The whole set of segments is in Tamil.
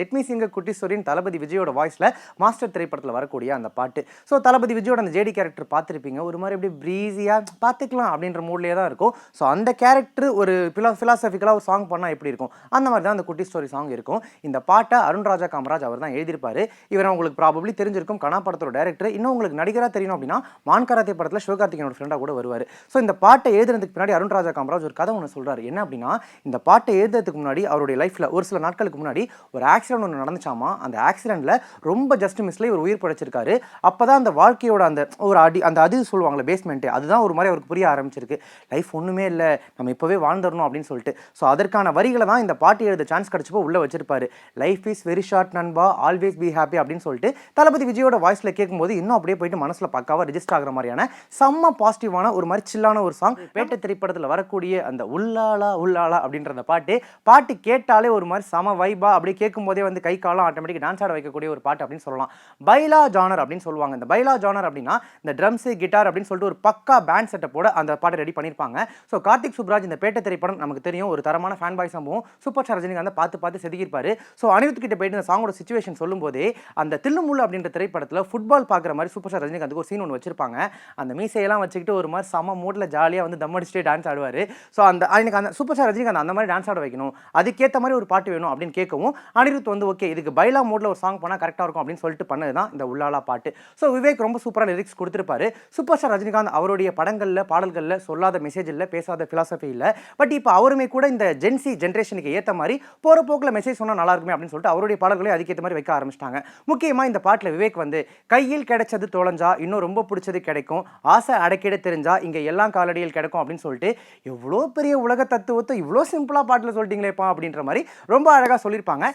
லெட்மி சிங்க குட்டி சொரின் தளபதி விஜயோட வாய்ஸில் மாஸ்டர் திரைப்படத்தில் வரக்கூடிய அந்த பாட்டு. ஸோ தளபதி விஜயோட அந்த ஜேடி கேரக்டர் பார்த்துருப்பீங்க. ஒரு மாதிரி எப்படி ப்ரீஸியாக பார்த்துக்கலாம் அப்படின்ற மூட்லேயே தான் இருக்கும். ஸோ அந்த கேரக்டர் ஒரு பிலா ஃபிலாசபிக்கலாக ஒரு சாங் பண்ணால் எப்படி இருக்கும்? அந்த மாதிரி தான் அந்த குட்டி ஸ்டோரி சாங் இருக்கும். இந்த பாட்டை அருண் ராஜா காமராஜ் அவர் தான் எழுதியிருப்பார். இவர் உங்களுக்கு ப்ராபப்ளி தெரிஞ்சிருக்கும் கனா படத்தோட டேரக்டர் இன்னும் உங்களுக்கு நடிகராக தெரியணும் அப்படின்னா மான்கராத்தே படத்தில் சிவகார்த்திகேயனோட ஃப்ரெண்டாக கூட வருவார். ஸோ இந்த பாட்டை எழுதுறதுக்கு பின்னாடி அருண் ராஜா காமராஜ் ஒரு கதை ஒன்று சொல்கிறார் என்ன அப்படின்னா இந்த பாட்டை எழுதுறதுக்கு முன்னாடி அவருடைய லைஃப்பில் ஒரு சில நாட்களுக்கு முன்னாடி ஒரு ஆக்சிடென்ட் ஆக்சிடென்ட் ஒன்று நடந்துச்சாமா? அந்த ஆக்சிடெண்ட்டில் ரொம்ப ஜஸ்ட் மிஸ்ல இவர் உயிர் படைச்சிருக்காரு அப்பதான் அந்த வாழ்க்கையோட அந்த ஒரு அடி அந்த அது சொல்லுவாங்களே பேஸ்மெண்ட்டு அதுதான் ஒரு மாதிரி அவருக்கு புரிய ஆரம்பிச்சிருக்கு. லைஃப் ஒன்றுமே இல்லை நம்ம இப்போவே வாழ்ந்துடணும் அப்படின்னு சொல்லிட்டு. ஸோ அதற்கான வரிகளை தான் இந்த பாட்டு எழுத சான்ஸ் கிடச்சப்போ உள்ளே வச்சிருப்பாரு. லைஃப் இஸ் வெரி ஷார்ட் நண்பா. ஆல்வேஸ் பி ஹாப்பி அப்படின்னு சொல்லிட்டு தளபதி விஜயோட வாய்ஸில் கேட்கும்போது இன்னும் அப்படியே போயிட்டு மனசில் பக்காவாக ரெஜிஸ்டர் ஆகிற மாதிரியான செம்ம பாசிட்டிவான ஒரு மாதிரி சில்லான ஒரு சாங் பேட்டை திரைப்படத்தில் வரக்கூடிய அந்த உள்ளாலா உள்ளாலா அப்படின்ற அந்த பாட்டு. பாட்டு கேட்டாலே ஒரு மாதிரி சம வைபா அப்படியே கேட்கும்போது வந்து கை காலம் ஆட்டோமேட்டிக் டான்ஸ் ஆட வைக்கக்கூடிய ஒரு பாட்டு அப்படின்னு சொல்லலாம். பைலா ஜானர் அப்படின்னு சொல்லுவாங்க. இந்த பைலா ஜானர் அப்படின்னா இந்த ட்ரம்ஸு கிட்டார் அப்படின்னு சொல்லிட்டு ஒரு பக்கா பேண்ட் செட்டப்போட அந்த பாட்டை ரெடி பண்ணியிருப்பாங்க ஸோ கார்த்திக் சுப்ராஜ் இந்த பேட்டை திரைப்படம் நமக்கு தெரியும். ஒரு தரமான ஃபேன் பாய் சம்பவம். சூப்பர் ஸ்டார் ரஜினிகாந்த் பார்த்து பார்த்து செதுக்கியிருப்பாரு. ஸோ அனிருத் கிட்ட போயிட்டு இந்த சாங்கோட சுச்சுவேஷன் சொல்லும்போதே அந்த தில்லுமுள்ளு அப்படின்ற திரைப்படத்தில் ஃபுட்பால் பார்க்குற மாதிரி சூப்பர் ஸ்டார் ரஜினிகாந்துக்கு ஒரு சீன் ஒன்று வச்சிருப்பாங்க. அந்த மீசையெல்லாம் வச்சுக்கிட்டு ஒரு மாதிரி சம மூடில் ஜாலியாக வந்து தம் அடிச்சுட்டே டான்ஸ் ஆடுவார். ஸோ அந்த எனக்கு அந்த சூப்பர் ஸ்டார் ரஜினிகாந்த் அந்த மாதிரி டான்ஸ் ஆட வைக்கணும். அதுக்கேற்ற மாதிரி ஒரு பாட்டு வேணும் அப்படின்னு கேட்கவும் அனிருத் வந்து ஓகே இதுக்கு பைலா மோட்ல ஒரு சாங் பண்ணால் கரெக்டாக இருக்கும் அப்படின்னு சொல்லிட்டு பண்ணது தான் இந்த உள்ளாலா பாட்டு. ஸோ விவேக் ரொம்ப சூப்பராக லிரிக்ஸ் கொடுத்துருப்பாரு. சூப்பர் ஸ்டார் ரஜினிகாந்த் அவருடைய படங்களில் பாடல்களில் சொல்லாத மெசேஜ் இல்லை பேசாத ஃபிலாசபி இல்லை. பட் இப்போ அவருமே கூட இந்த ஜென்சி ஜென்ரேஷனுக்கு ஏற்ற மாதிரி போகிற போக்கில் மெசேஜ் சொன்னால் நல்லா இருக்குமே அப்படின்னு சொல்லிட்டு அவருடைய பாடல்களை அதுக்கேற்ற மாதிரி வைக்க ஆரம்பிச்சிட்டாங்க. முக்கியமாக இந்த பாட்டில் விவேக் வந்து கையில் கிடைச்சது தொலைஞ்சா இன்னும் ரொம்ப பிடிச்சது கிடைக்கும். ஆசை அடக்கிட தெரிஞ்சா இங்கே எல்லாம் காலடியில் கிடைக்கும் அப்படின்னு சொல்லிட்டு எவ்வளோ பெரிய உலக தத்துவத்தை இவ்வளோ சிம்பிளாக பாட்டில் சொல்லிட்டீங்களேப்பா அப்படின்ற மாதிரி ரொம்ப அழகாக சொல்லியிருப்பாங்க.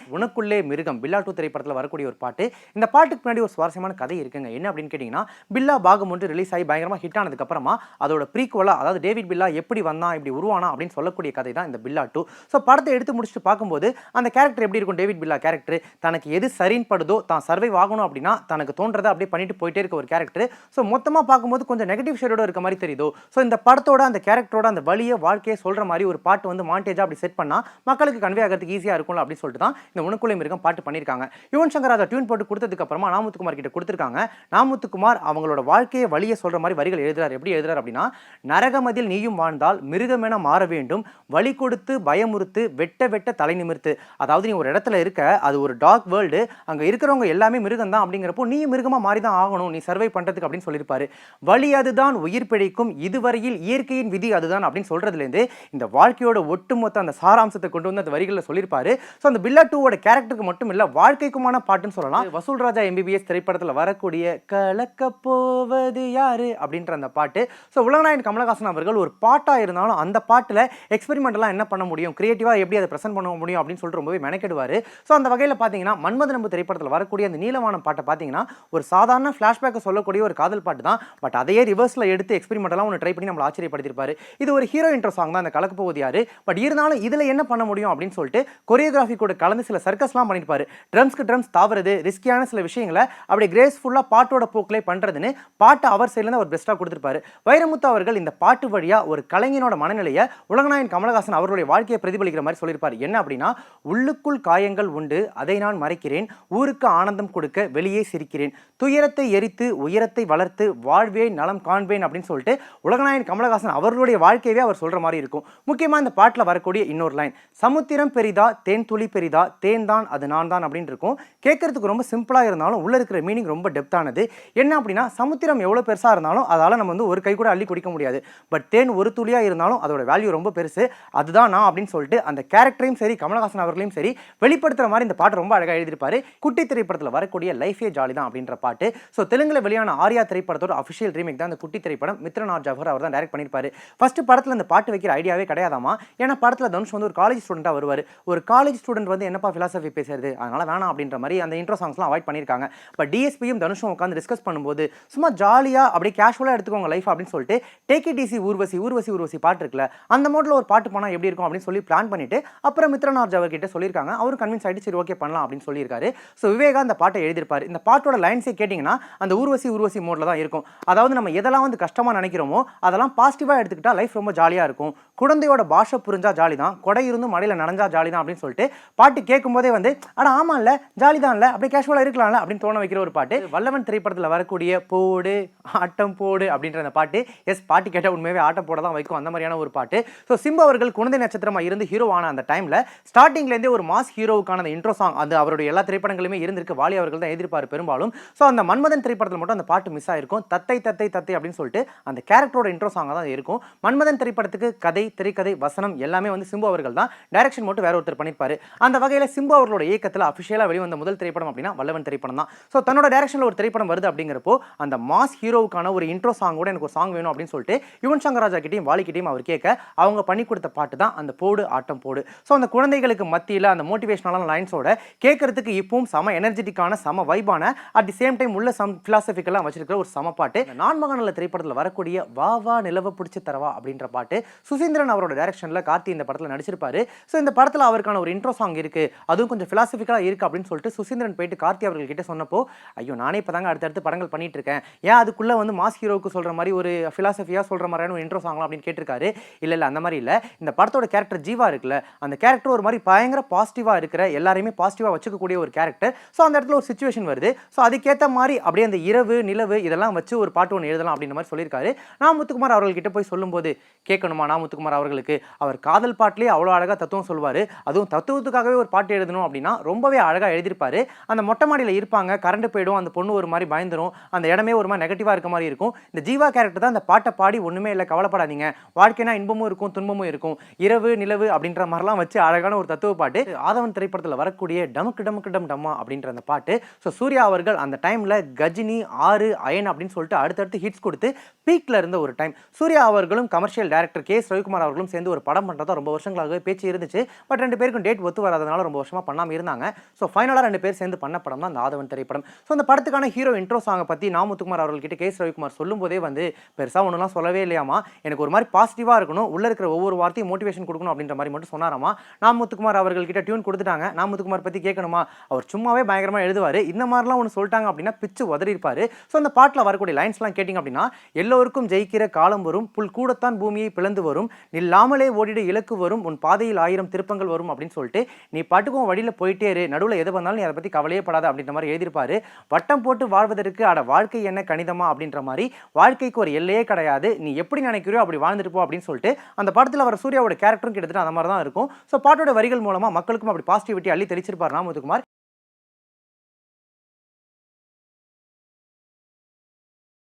எனக்குள்ளே மிருகம் பில்லா டூ திரைப்படத்தில் வரக்கூடிய ஒரு பாட்டு. இந்த பாட்டுக்கு பின்னாடி ஒரு சுவாரஸ்யமான கதை இருக்குங்க. என்ன அப்படின்னு கேட்டிங்கன்னா பில்லா பாகம் ஒன்று ரிலீஸ் ஆகி பயங்கரமாக ஹிட் ஆனதுக்கப்புறமா அதோட ப்ரீக்குவலாக அதாவது டேவிட் பில்லா எப்படி வந்தான் இப்படி உருவானா அப்படின்னு சொல்லக்கூடிய கதை தான் இந்த பில்லா டூ. ஸோ படத்தை எடுத்து முடிச்சுட்டு பார்க்கும்போது அந்த கேரக்டர் எப்படி இருக்கும்? டேவிட் பில்லா கேரக்டர் தனக்கு எது சரின்னு படுதோ தான் சர்வை ஆகணும் அப்படின்னா தனக்கு தோன்றதை அப்படியே பண்ணிட்டு போயிட்டே இருக்க ஒரு கேரக்டர் ஸோ மொத்தமாக பார்க்கும்போது கொஞ்சம் நெகட்டிவ் ஷேடோட இருக்க மாதிரி தெரியுதோ? ஸோ இந்த படத்தோட அந்த கேரக்டரோட அந்த வழியை வாழ்க்கையை சொல்கிற மாதிரி ஒரு பாட்டு வந்து மாண்டேஜாக அப்படி செட் பண்ணால் மக்களுக்கு கன்வே ஆகிறதுக்கு ஈஸியாக இருக்கும்ல அப்படின்னு சொல்லிட்டு தான் இந்த உனக்குள்ள மிருகம் பாட்டு பண்ணியிருக்காங்க. யுவன் சங்கர் அதை டியூன் போட்டு கொடுத்ததுக்கு அப்புறமா நாமுத்துக்குமார் கிட்ட கொடுத்துருக்காங்க. நாமுத்துக்குமார் அவங்களோட வாழ்க்கையை வழியை சொல்கிற மாதிரி வரிகள் எழுதுறாரு. எப்படி எழுதுறாரு அப்படின்னா நரகமதில் நீயும் வாழ்ந்தால் மிருகமென மாற வேண்டும். வழி கொடுத்து பயமுறுத்து வெட்ட வெட்ட தலை நிமிர்த்து. அதாவது நீ ஒரு இடத்துல இருக்க அது ஒரு டாக் வேர்ல்டு அங்கே இருக்கிறவங்க எல்லாமே மிருகம் தான் அப்படிங்கிறப்போ நீ மிருகமாக மாறி தான் ஆகணும். நீ சர்வை பண்ணுறதுக்கு அப்படின்னு சொல்லியிருப்பாரு. வழி அதுதான் உயிர் பிழைக்கும். இதுவரையில் இயற்கையின் விதி அதுதான் அப்படின்னு சொல்றதுலேருந்து இந்த வாழ்க்கையோட ஒட்டுமொத்த அந்த சாராம்சத்தை கொண்டு வந்து அந்த வரிகளில் சொல்லியிருப்பாரு. ஸோ அந்த பில்லா டூவோட கேரக்டருக்கு மட்டும் இல்லை வாழ்க்கைக்குமான பாட்டுன்னு சொல்லலாம். வசூல் ராஜா எம்பிபிஎஸ் திரைப்படத்தில் வரக்கூடிய கலக்க போவது யாரு? அப்படின்ற அந்த பாட்டு. ஸோ உலகநாயகன் கமலஹாசன் அவர்கள் ஒரு பாட்டாக இருந்தாலும் அந்த பாட்டில் எக்ஸ்பெரிமெண்ட்லாம் என்ன பண்ண முடியும்? கிரியேட்டிவாக எப்படி அதை ப்ரெசென்ட் பண்ண முடியும்? அப்படின்னு சொல்லிட்டு ரொம்பவே மெனக்கெடுவார். ஸோ அந்த வகையில் பார்த்தீங்கன்னா மன்மத நம்பு திரைப்படத்தில் வரக்கூடிய அந்த நீலவானம் பாட்டை பார்த்தீங்கன்னா ஒரு சாதாரண ஃப்ளாஷ்பேக்கை சொல்லக்கூடிய ஒரு காதல் பாட்டு தான். பட் அதையே ரிவர்ஸில் எடுத்து எக்ஸ்பெரிமெண்ட்லாம் ஒன்று ட்ரை பண்ணி நம்மளை ஆச்சரியப்படுத்திருப்பாரு இது ஒரு ஹீரோ இன்ட்ரோ சாங் தான். அந்த கலக்க போவது யாரு? பட் இருந்தாலும் இதில் என்ன பண்ண முடியும்? அப்படின்னு சொல்லிட்டு கொரியோகிராஃபி கூட கலந்து சில சர்க்கஸ்லாம் பண்ணியிருப்பாரு ட்ரம்ஸ்க்கு ட்ரம்ஸ் தாவறது ரிஸ்கியான சில விஷயங்களை அப்படியே கிரேஸ்ஃபுல்லாக பாட்டோட போக்கிலே பண்ணுறதுன்னு பாட்டு அவர் சைட்லேருந்து அவர் பெஸ்ட்டாக கொடுத்துருப்பாரு. வைரமுத்து அவர்கள் இந்த பாட்டு வழியாக ஒரு கலைஞனோட மனநிலையை உலகநாயன் கமலஹாசன் அவருடைய வாழ்க்கையை பிரதிபலிக்கிற மாதிரி சொல்லியிருப்பார். என்ன அப்படின்னா உள்ளுக்குள் காயங்கள் உண்டு அதை நான் மறைக்கிறேன். ஊருக்கு ஆனந்தம் கொடுக்க வெளியே சிரிக்கிறேன். துயரத்தை எரித்து உயரத்தை வளர்த்து வாழ்வேன் நலம் காண்பேன் அப்படின்னு சொல்லிட்டு உலகநாயன் கமலஹாசன் அவர்களுடைய வாழ்க்கையவே அவர் சொல்ற மாதிரி இருக்கும். முக்கியமாக இந்த பாட்டில் வரக்கூடிய இன்னொரு லைன் சமுத்திரம் பெரிதா தேன் துளி பெரிதா தேன் தான் அது நான் தான் அப்படின்னு இருக்கும். கேட்கறதுக்கு ரொம்ப சிம்பிளாக இருந்தாலும் உள்ள இருக்கிற மீனிங் ரொம்ப டெப்த்தானது என்ன அப்படின்னா சமுத்திரம் எவ்வளோ பெருசாக இருந்தாலும் அதால் நம்ம வந்து ஒரு கை கூட அள்ளி குடிக்க முடியாது. பட் தேன் ஒரு துளியாக இருந்தாலும் அதோட வேல்யூ ரொம்ப பெருசு. அதுதான் நான் அப்படின்னு சொல்லிட்டு அந்த கேரக்டரையும் சரி கமலஹாசன் அவர்களையும் சரி வெளிப்படுத்துற மாதிரி இந்த பாட்டு ரொம்ப அழகாக எழுதியிருப்பாரு. குட்டி திரைப்படத்தில் வரக்கூடிய லைஃபே ஜாலி தான் அப்படின்ற பாட்டு. ஸோ தெலுங்குல வெளியான ஆர்யா திரைப்படத்தோட அஃபிஷியல் ரீமேக் தான் அந்த குட்டி திரைப்படம். மித்ரநாத் ஜவஹர் அவர் தான் டைரக்ட் பண்ணியிருப்பாரு. ஃபர்ஸ்ட் படத்தில் இந்த பாட்டு வைக்கிற ஐடியாவே கிடையாதாமா? ஏன்னா படத்தில் தனுஷ் வந்து ஒரு காலேஜ் ஸ்டூடெண்ட்டாக வருவார். ஒரு காலேஜ் ஸ்டூடெண்ட் வந்து என்னப்பா ஃபிலாசபி பேசுறது அதனால வேணாம் அப்படின்ற மாதிரி அந்த இன்ட்ரோ சாங்ஸ்லாம் அவாய்ட் பண்ணியிருக்காங்க பட் டிஎஸ்பியும் தனுஷும் உட்காந்து டிஸ்கஸ் பண்ணும்போது சும்மா ஜாலியாக அப்படியே கேஷுவலாக எடுத்துக்கோங்க லைஃப் அப்படின்னு சொல்லிட்டு take it easy Urvashi Urvashi Urvashi பாட்டு இருக்குல்ல அந்த மோட்டில் ஒரு பாட்டு போனால் எப்படி இருக்கும் அப்படின்னு சொல்லி பிளான் பண்ணிட்டு அப்புறம் மித்ரநாத் அவர்கிட்ட சொல்லியிருக்காங்க. அவரும் கன்வின்ஸ் ஆகிட்டு சரி ஓகே பண்ணலாம் அப்படின்னு சொல்லியிருக்காரு. ஸோ விவேகா அந்த பாட்டை எழுதியிருப்பார். இந்த பாட்டோட லைன்ஸே கேட்டிங்கன்னா அந்த ஊர்வசி ஊர்வசி மோடில் தான் இருக்கும். அதாவது நம்ம எதெல்லாம் வந்து கஷ்டமாக நினைக்கிறோமோ அதெல்லாம் பாசிட்டிவாக எடுத்துக்கிட்டால் லைஃப் ரொம்ப ஜாலியாக இருக்கும். குழந்தையோட பாஷை புரிஞ்சால் ஜாலி தான். கொடை இருந்தும் மழையில் நனைஞ்சா ஜாலி தான் அப்படின்னு சொல்லிட்டு பாட்டு கேட்கும்போதே வந்து அட ஆமா இல்ல ஜாலி தான் இல்ல அப்படியே கேஷுவலா இருக்கலாம்ல அப்படின்னு தோண வைக்கிற ஒரு பாட்டு. வல்லவன் திரைப்படத்துல வரக்கூடிய போடு ஆட்டம் போடு அப்படின்ற அந்த பாட்டு எஸ் பாட்டு கேட்டால் உண்மையாவே ஆட்டம் போட தான் வைக்கும். அந்த மாதிரியான ஒரு பாட்டு. ஸோ சிம்பு அவர்கள் குழந்தை நட்சத்திரமா இருந்து ஹீரோ ஆன அந்த டைம்ல ஸ்டார்டிங்ல இருந்தே ஒரு மாஸ் ஹீரோவுக்கான அந்த இன்ட்ரோ சாங் அது அவருடைய எல்லா திரைப்படங்களுமே இருந்திருக்கு. வாலி அவர்கள் தான் எதிர்ப்பார் பெரும்பாலும். ஸோ அந்த மன்மதன் திரைப்படத்தில் மட்டும் அந்த பாட்டு மிஸ் ஆயிருக்கும். தத்தை தத்தை தத்தை அப்படின்னு சொல்லிட்டு அந்த கேரக்டரோட இன்ட்ரோ சாங்காக தான் இருக்கும். மன்மதன் திரைப்படத்துக்கு கதை திரைக்கதை வசனம் எல்லாமே வந்து சிம்பு அவர்கள் தான். டைரக்ஷன் மட்டும் வேற ஒருத்தர் பண்ணியிருப்பாரு அந்த வகையில் சிம்பு அவர்களோட இயக்கத்தில் அஃபிஷியலாக வெளிவந்த முதல் திரைப்படம் அப்படின்னா வல்லவன் திரைப்படம் தான். ஸோ தன்னோட டேரக்ஷனில் ஒரு திரைப்படம் வருது அப்படிங்கிறப்போ அந்த மாஸ் ஹீரோவுக்கான ஒரு இன்ட்ரோ சாங் கூட எனக்கு ஒரு சாங் வேணும் அப்படின்னு சொல்லிட்டு யுவன் சங்கர் ராஜா கிட்டையும் வாலிக்கிட்டையும் அவர் கேட்க அவங்க பண்ணி கொடுத்த பாட்டு தான் அந்த போடு ஆட்டம் போடு. ஸோ அந்த குழந்தைகளுக்கு மத்தியில் அந்த மோட்டிவேஷனலான லைன்ஸோட கேட்கறதுக்கு இப்பவும் சம எனர்ஜெட்டிக்கான சம வைபான அட் தி சேம் டைம் உள்ள சம் ஃபிலாசபிக்கெல்லாம் வச்சிருக்கிற ஒரு சம பாட்டு நான்மகநல திரைப்படத்தில் வரக்கூடிய வா வா நிலவ பிடிச்சி தரவா அப்படின்ற பாட்டு சுசீந்திரன் அவரோட டேரக்ஷனில் கார்த்தி இந்த படத்தில் நடிச்சிருப்பாரு. ஸோ இந்த படத்தில் அவருக்கான ஒரு இன்ட்ரோ சாங் இருக்குது அதுவும் கொஞ்சம் ஃபிலாசபிக்கலாக இருக்கு அப்படின்னு சொல்லிட்டு சுசீந்திரன் போயிட்டு கார்த்தி அவர்கள் கிட்ட சொன்னப்போ ஐயோ நானே இப்போ தாங்க அடுத்தடுத்து படங்கள் பண்ணிட்டு இருக்கேன் ஏன் அதுக்குள்ளே வந்து மாஸ் ஹீரோவுக்கு சொல்கிற மாதிரி ஒரு ஃபிலாசபியாக சொல்கிற மாதிரியான ஒரு இன்ட்ரோ சாங்லாம் அப்படின்னு கேட்டிருக்காரு? இல்லை இல்லை அந்த மாதிரி இல்லை. இந்த படத்தோட கேரக்டர் ஜீவா இருக்குல்ல அந்த கேரக்டர் ஒரு மாதிரி பயங்கர பாசிட்டிவாக இருக்கிற எல்லாரையுமே பாசிட்டிவாக வச்சுக்கக்கூடிய ஒரு கேரக்டர் ஸோ அந்த இடத்துல ஒரு சுச்சுவேஷன் வருது. ஸோ அதுக்கேற்ற மாதிரி அப்படியே அந்த இரவு நிலவு இதெல்லாம் வச்சு ஒரு பாட்டு ஒன்று எழுதலாம் அப்படின்ற மாதிரி சொல்லியிருக்காரு. நான் முத்துக்குமார் அவர்கள்கிட்ட போய் சொல்லும்போது கேட்கணுமா நான் முத்துக்குமார் அவர்களுக்கு? அவர் காதல் பாட்டிலே அவ்வளோ அழகாக தத்துவம் சொல்வார். அதுவும் தத்துவத்துக்காகவே ஒரு பாட்டு எழுதணும் அப்படின்னா ரொம்பவே அழகாக எழுதியிருப்பாரு. அந்த மொட்டை மாடியில் இருப்பாங்க கரண்ட் போயிடும் அந்த பொண்ணு ஒரு மாதிரி பயந்துரும் அந்த இடமே ஒரு மாதிரி நெகட்டிவாக இருக்க மாதிரி இருக்கும். இந்த ஜீவா கேரக்டர் தான் அந்த பாட்டை பாடி ஒன்றுமே இல்லை கவலைப்படாதீங்க. வாழ்க்கைனா இன்பமும் இருக்கும் துன்பமும் இருக்கும். இரவு நிலவு அப்படின்ற மாதிரிலாம் வச்சு அழகான ஒரு தத்துவ பாட்டு. ஆதவன் திரைப்படத்தில் வரக்கூடிய டமுக்கு டமுக்கு டம் டம்மா அப்படின்ற அந்த பாட்டு. ஸோ சூர்யா அவர்கள் அந்த டைமில் கஜினி ஆறு அயன் அப்படின்னு சொல்லிட்டு அடுத்தடுத்து ஹிட்ஸ் கொடுத்து பீக்கில் இருந்த ஒரு டைம் சூர்யா அவர்களும் commercial director K. S Ravikumar அவர்களும் சேர்ந்து ஒரு படம் பண்ணுறதா ரொம்ப வருஷங்களாகவே பேச்சு இருந்துச்சு. பட் ரெண்டு பேருக்கும் டேட் ஒத்து வராதனால ரொம்ப வருஷமாக வருஷமா பண்ணாமல் இருந்தாங்க. ஸோ ஃபைனலாக ரெண்டு பேர் சேர்ந்து பண்ண படம் தான் அந்த ஆதவன் திரைப்படம். ஸோ அந்த படத்துக்கான ஹீரோ இன்ட்ரோ சாங்கை பற்றி நாமுத்துக்குமார் அவர்கள்கிட்ட கேஸ் ரவிக்குமார் ரவிக்குமார் சொல்லும்போதே வந்து பெருசாக ஒன்றுலாம் சொல்லவே இல்லையாமா எனக்கு ஒரு மாதிரி பாசிட்டிவாக இருக்கணும். உள்ள இருக்கிற ஒவ்வொரு வார்த்தையும் மோட்டிவேஷன் கொடுக்கணும் அப்படின்ற மாதிரி மட்டும் சொன்னாராமா நாமுத்துக்குமார் அவர்கள்கிட்ட டியூன் கொடுத்துட்டாங்க. நாமுத்துக்குமார் பற்றி கேட்கணுமா? அவர் சும்மாவே பயங்கரமாக எழுதுவார். இந்த மாதிரிலாம் ஒன்று சொல்லிட்டாங்க அப்படின்னா பிச்சு உதறி இருப்பார் ஸோ அந்த பாட்டில் வரக்கூடிய லைன்ஸ்லாம் கேட்டிங்க அப்படின்னா எல்லோருக்கும் ஜெயிக்கிற காலம் வரும். புல் கூடத்தான் பூமியை பிளந்து வரும். நில்லாமலே ஓடிட இலக்கு வரும். உன் பாதையில் ஆயிரம் திருப்பங்கள் வரும் அப்படின்னு சொல்லிட்டு நீ பாட்டுக்கும் வழியில் போயிட்டே இரு. நடுவில் எது வந்தாலும் நீ அதை பற்றி கவலையே படாத அப்படின்ற மாதிரி எழுதியிருப்பாரு. வட்டம் போட்டு வாழ்வதற்கு அட வாழ்க்கை என்ன கணிதமா அப்படின்ற மாதிரி வாழ்க்கைக்கு ஒரு எல்லையே கிடையாது. நீ எப்படி நினைக்கிறியோ அப்படி வாழ்ந்துட்டு போ அப்படின்னு சொல்லிட்டு அந்த படத்தில் வர சூர்யாவோட கேரக்டரும் கிட்டத்தட்ட அந்த மாதிரி தான் இருக்கும். ஸோ பாட்டோட வரிகள் மூலமாக மக்களுக்கும் அப்படி பாசிட்டிவிட்டி அள்ளி தெளிச்சிருப்பார் ராமதுகுமார்